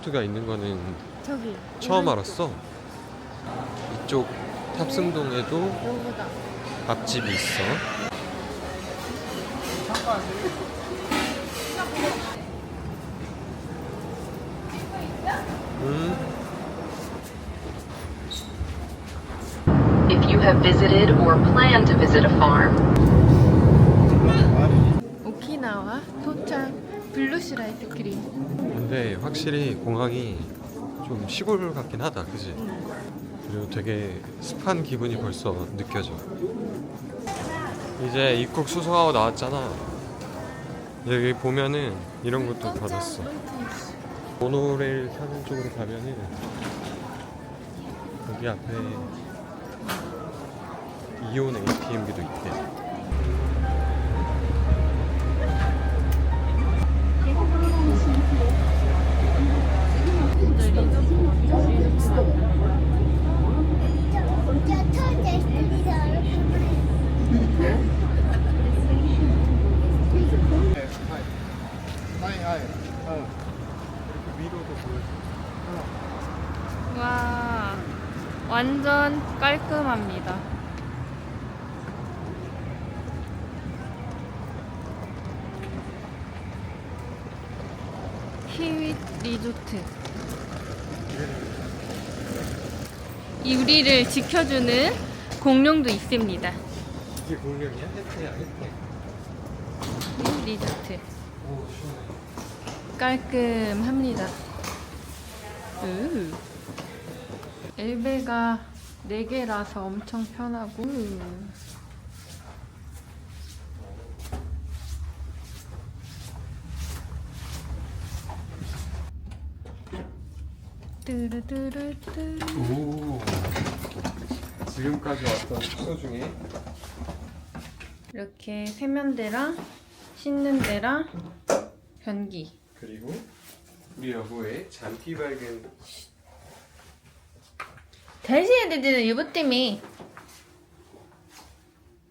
푸드코트가 있는 거는 저기. 처음. 알았어. 이쪽 탑승동에도 요거다. 밥집이 있어. 음, If you have visited or plan to visit a farm, 오키나와 도착. 블루실 아이스크림. 근데 확실히 공항이 좀 시골 같긴 하다, 그지? 그리고 되게 습한 기분이 벌써 느껴져. 이제 입국 수속하고 나왔잖아. 여기 보면은 이런 것도 받았어. 모노레일 타는 쪽으로 가면은 여기 앞에 이온 ATM기도 있대. 와, 완전 깔끔합니다. 히윗 리조트. 이 우리를 지켜주는 공룡도 있습니다. 이게 공룡이야? 혜태. 히윗 리조트. 오, 시원해. 깔끔합니다. 으. 엘베가 4개라서 엄청 편하고. 뚜루뚜루뚜. 오. 지금까지 왔던 숙소 중에 이렇게 세면대랑 씻는 데랑 변기. 그리고 우리 여보의 잔티 발견 다시 해야 되는 때문에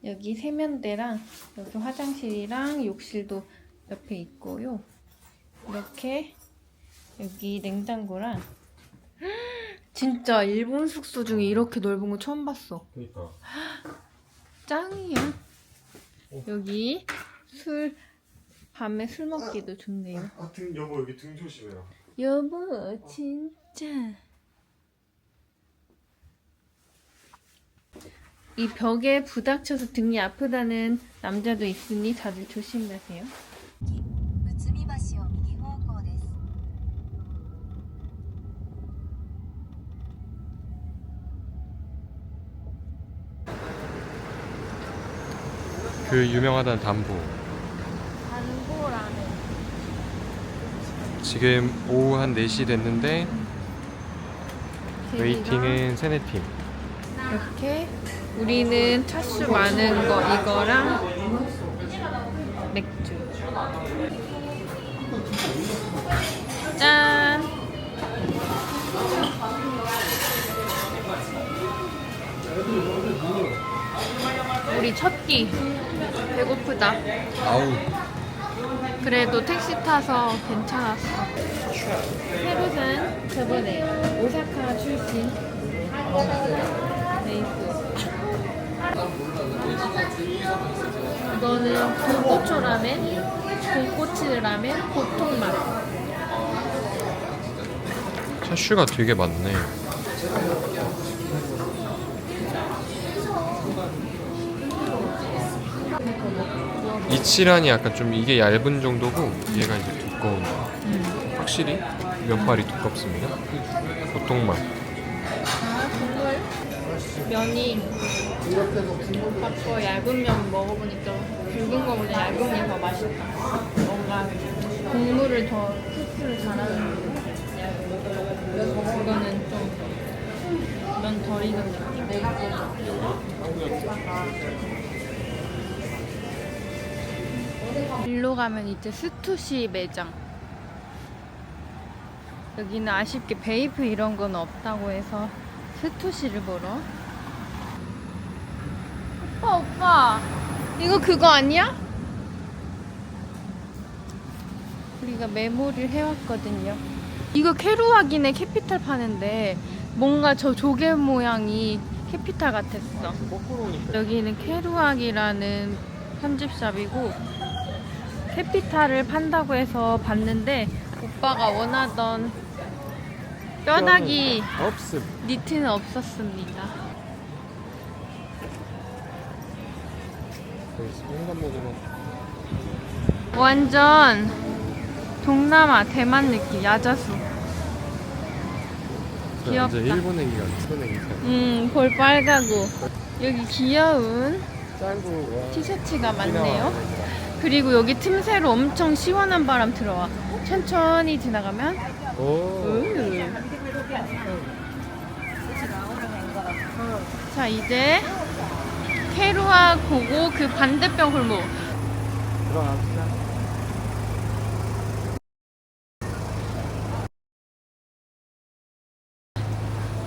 여기 세면대랑 여기 화장실이랑 욕실도 옆에 있고요 이렇게 여기 냉장고랑 진짜 일본 숙소 중에 이렇게 넓은 거 처음 봤어. 그니까. 짱이야. 여기 술 밤에 술 먹기도 좋네요. 아 등 여보 여기 등 조심해라. 여보 진짜. 이 벽에 부닥쳐서 등이 아프다는 남자도 있으니 다들 조심하세요 그 유명하다는 담보. 단고라는. 지금 오후 한 4시 됐는데 웨이팅은 세네 팀. 이렇게 우리는 차슈 많은 거 이거랑 맥주. 짠! 우리 첫끼 배고프다. 아우. 그래도 택시 타서 괜찮았어. 페루는 저번에 오사카 출신 레이스. 이거는 돈고추 라멘 돈고추 라멘 보통 맛. 차슈가 되게 많네 이치란이 약간 좀 이게 얇은 정도고 얘가 이제 두꺼운 확실히 면발이 두껍습니다 보통 맛 아, 국물 면이 아까 얇은 면 먹어보니까 굵은 거보다 얇은 게 더 맛있다. 뭔가 국물을 더 흡수를 잘하는 이거는 좀면덜 익은 느낌. 일로 가면 이제 스투시 매장. 여기는 아쉽게 베이프 이런 건 없다고 해서 스투시를 보러. 오빠, 오빠. 이거 그거 아니야? 우리가 메모를 해왔거든요. 이거 캐루아기네 캐피탈 파는데 뭔가 저 조개 모양이 캐피탈 같았어. 오니까 여기는 캐루악이라는 편집샵이고 캐피탈을 판다고 해서 봤는데 오빠가 원하던 뼈다귀 없음 니트는 없었습니다. 완전 동남아 대만 느낌 야자수. 귀엽다. 이제 일본 애기가 일본 애기 잘 음, 볼 빨가고 여기 귀여운 와 티셔츠가 많네요. 그리고 여기 틈새로 엄청 시원한 바람 들어와. 천천히 지나가면? 오. 음. 자 이제 캐루아 고고 그 반대편 골목. 들어갑시다.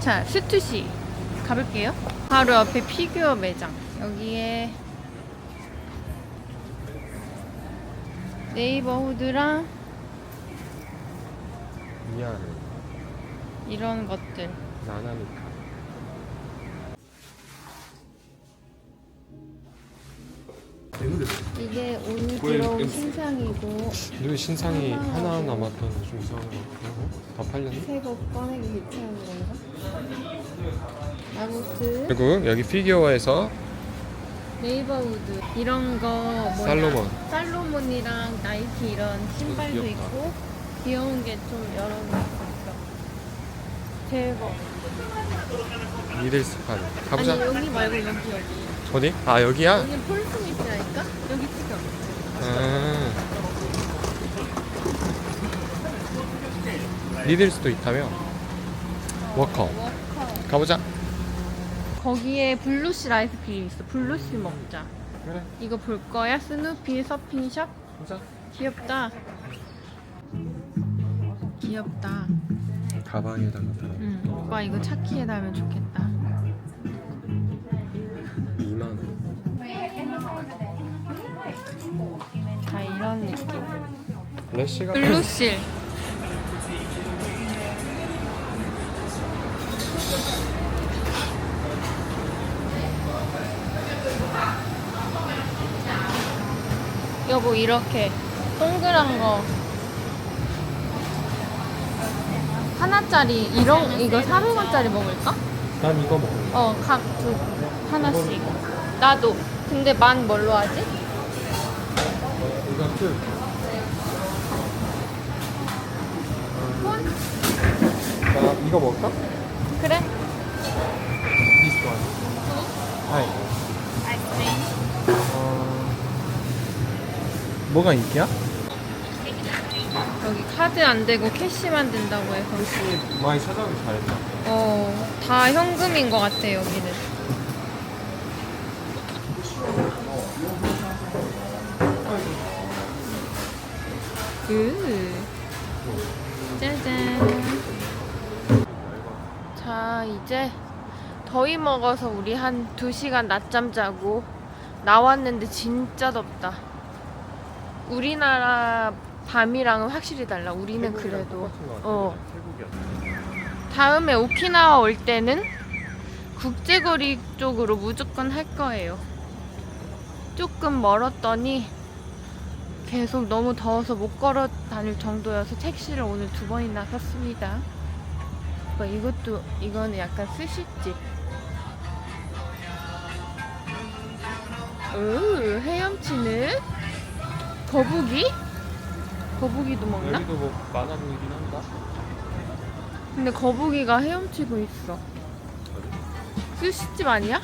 자 스투시 가볼게요. 바로 옆에 피규어 매장. 여기에 네이버 후드랑 미안해. 이런 것들. 나나니까 이게 오늘 들어온 음. 신상이고 늘 신상이 하나 남았던 좀 이상한 거 같고 다 팔렸네 새거 꺼내기 귀찮은 건가? 아무튼 그리고 여기 피규어에서 네이버우드 이런 거 뭐냐 살로몬. 살로몬이랑 나이키 이런 신발도 귀엽다. 있고 귀여운 게 좀 여러 개 있어 대박 미들 스판 가보자 아니 여기 말고 여기 여기 어디? 아 여기야? 여기 폴스미스라니까? 여기 찍어 아. 미들 수도 있다며 워커 워커 가보자 거기에 블루실 아이스크림 있어. 블루실 먹자. 그래. 이거 볼 거야? 스누피 서핑샵? 보자 귀엽다. 귀엽다. 가방에다가 다. 응 오빠 이거 차키에 달면 좋겠다. 2만 원. 다 이런 느낌. 래쉬가 블루실 여보 이렇게 동그란 거 하나짜리 이런 이거 400원짜리 먹을까? 난 이거 먹어 어, 각 두 하나씩. 나도. 근데 만 뭘로 하지? 이거? 나 이거 먹을까? 그래. This one 어... 뭐가 인기야? 여기 카드 안 되고 캐시만 된다고 해서. 혹시 많이 찾아오기 잘했다 어, 다 현금인 것 같아, 여기는. 으. 짜잔. 자, 이제 더위 먹어서 우리 한 2시간 낮잠 자고 나왔는데 진짜 덥다. 우리나라 밤이랑은 확실히 달라. 우리는 그래도 어. 다음에 오키나와 올 때는 국제거리 쪽으로 무조건 할 거예요. 조금 멀었더니 계속 너무 더워서 못 걸어 다닐 정도여서 택시를 오늘 두 번이나 탔습니다. 뭐 이것도 이거는 약간 스시집. 으 헤엄치는 거북이? 거북이도 먹나? 여기도 뭐 많아 보이긴 한다 근데 거북이가 헤엄치고 있어. 스시집 아니야?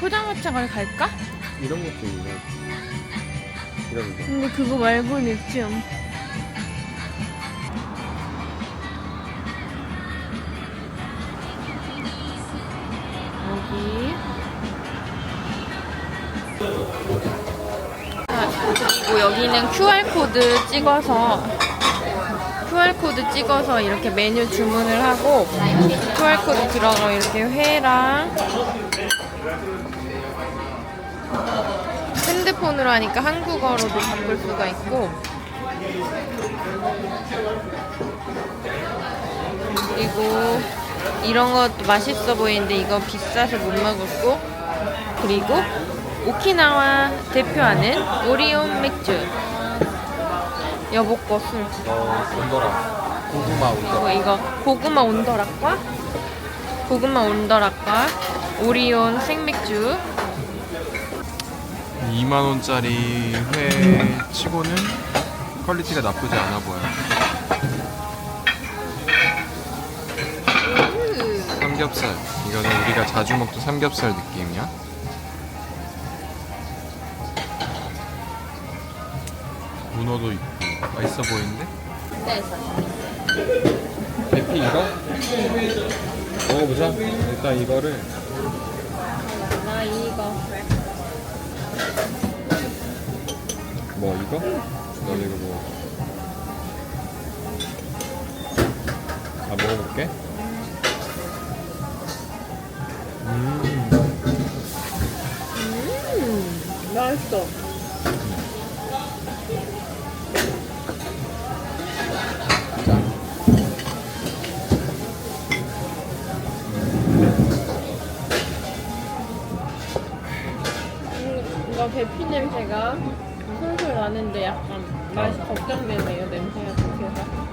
포장마차를 갈까? 이런 것도 있네 이런 거 근데 그거 말고는 좀 여기 여기는 QR코드 찍어서 QR코드 찍어서 이렇게 메뉴 주문을 하고 QR코드 들어가 이렇게 회랑 핸드폰으로 하니까 한국어로도 바꿀 수가 있고 그리고 이런 것도 맛있어 보이는데 이거 비싸서 못 먹었고 그리고 오키나와 대표하는 오리온 맥주 여보 거 술. 어, 온더라. 고구마 그리고 이거 고구마 온더락과 고구마 온더락과 오리온 생맥주 2만 원짜리 회 치고는 퀄리티가 나쁘지 않아 보여. 삼겹살. 이거는 우리가 자주 먹던 삼겹살 느낌이야. 문어도 있고 맛있어 보이는데? 대피 이거? 먹어보자. 일단 이거를 나 이거 뭐 이거? 너 이거 뭐? 아 먹어볼게. 음, 맛있어. 뭔가 배피 냄새가 솔솔 나는데 약간 맛이 걱정되네요 냄새가 독해서.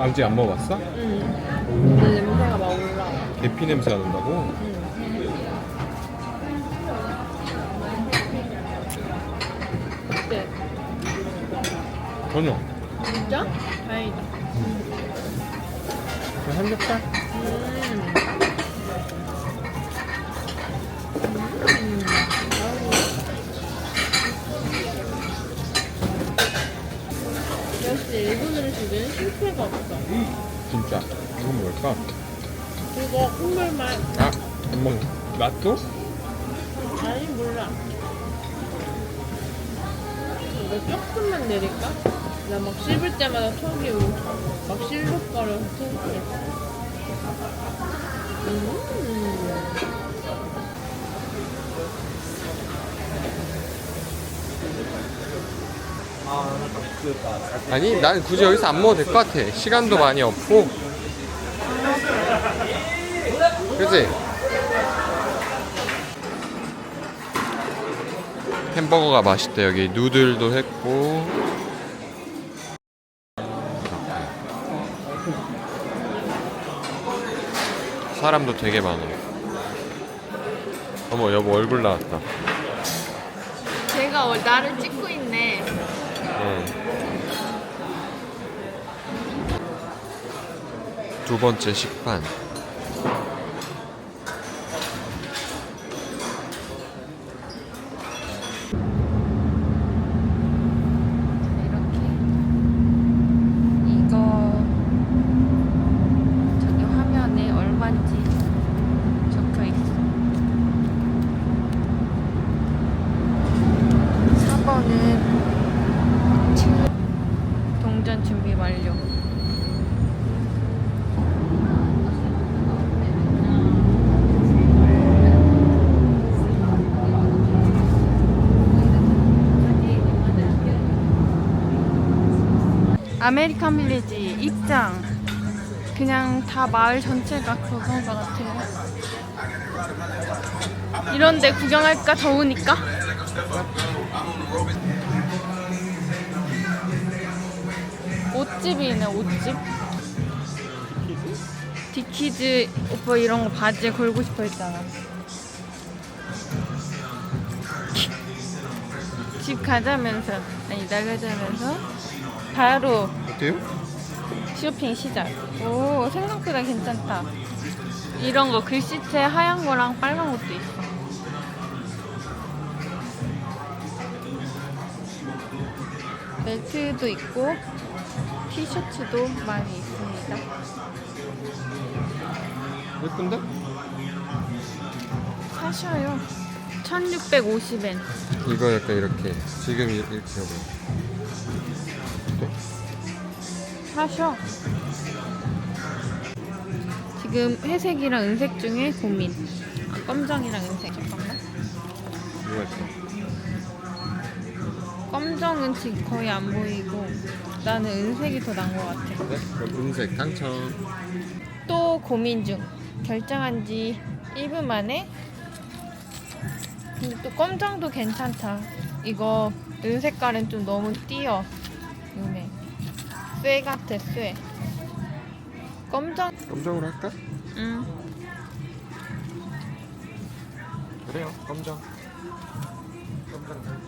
아직 안 먹어봤어? 음. 근데 냄새가 막 올라와. 계피 냄새가 난다고? 음. 어때? 전혀. 진짜? 다행이다. 그 삼겹살? 음. 음. 역시 일본 음식은 실패가 없어. 진짜. 이건 뭘까? 그거 콩물맛 아, 안 먹. 맛도? 아니 몰라. 이거 조금만 내릴까? 나 막 씹을 때마다 턱이 막 실룩거려서 창피해. 음. 아니, 난 굳이 여기서 안 먹어도 될 것 같아. 시간도 많이 없고. 그지? 햄버거가 맛있대. 여기 누들도 했고. 사람도 되게 많아. 어머, 여보 얼굴 나왔다. 제가 어- 나를 찍고 있네. 응. 두 번째 식판. 이렇게 이거 저기 화면에 얼마인지 적혀 있어. 4번은 동전 준비 완료. 아메리칸 빌리지 입장. 그냥 다 마을 전체가 그건 것 같아요. 이런데 구경할까 더우니까? 옷집이네 옷집. 디키즈 오빠 이런 거 바지에 걸고 싶어 했잖아. 집 가자면서 아니 나가자면서 바로 어때요? 쇼핑 시작. 오, 생각보다 괜찮다. 이런 거 글씨체 하얀 거랑 빨간 것도 있어. 벨트도 있고 티셔츠도 많이 있습니다. 예쁜데? 사셔요. 1650엔. 이거 약간 이렇게 지금 이- 이렇게 하고? 사셔. 지금 회색이랑 은색 중에 고민. 검정이랑 은색 잠깐만 뭐가 있어? 검정은 지금 거의 안 보이고 나는 은색이 더 나은 것 같아 네? 그럼 은색 당첨. 또 고민 중 결정한 지 1분 만에 근데 또 검정도 괜찮다 이거 은색깔은 좀 너무 띄어 쇠 같아 쇠 검정 검정으로 할까? 응 그래요. 검정. 검정.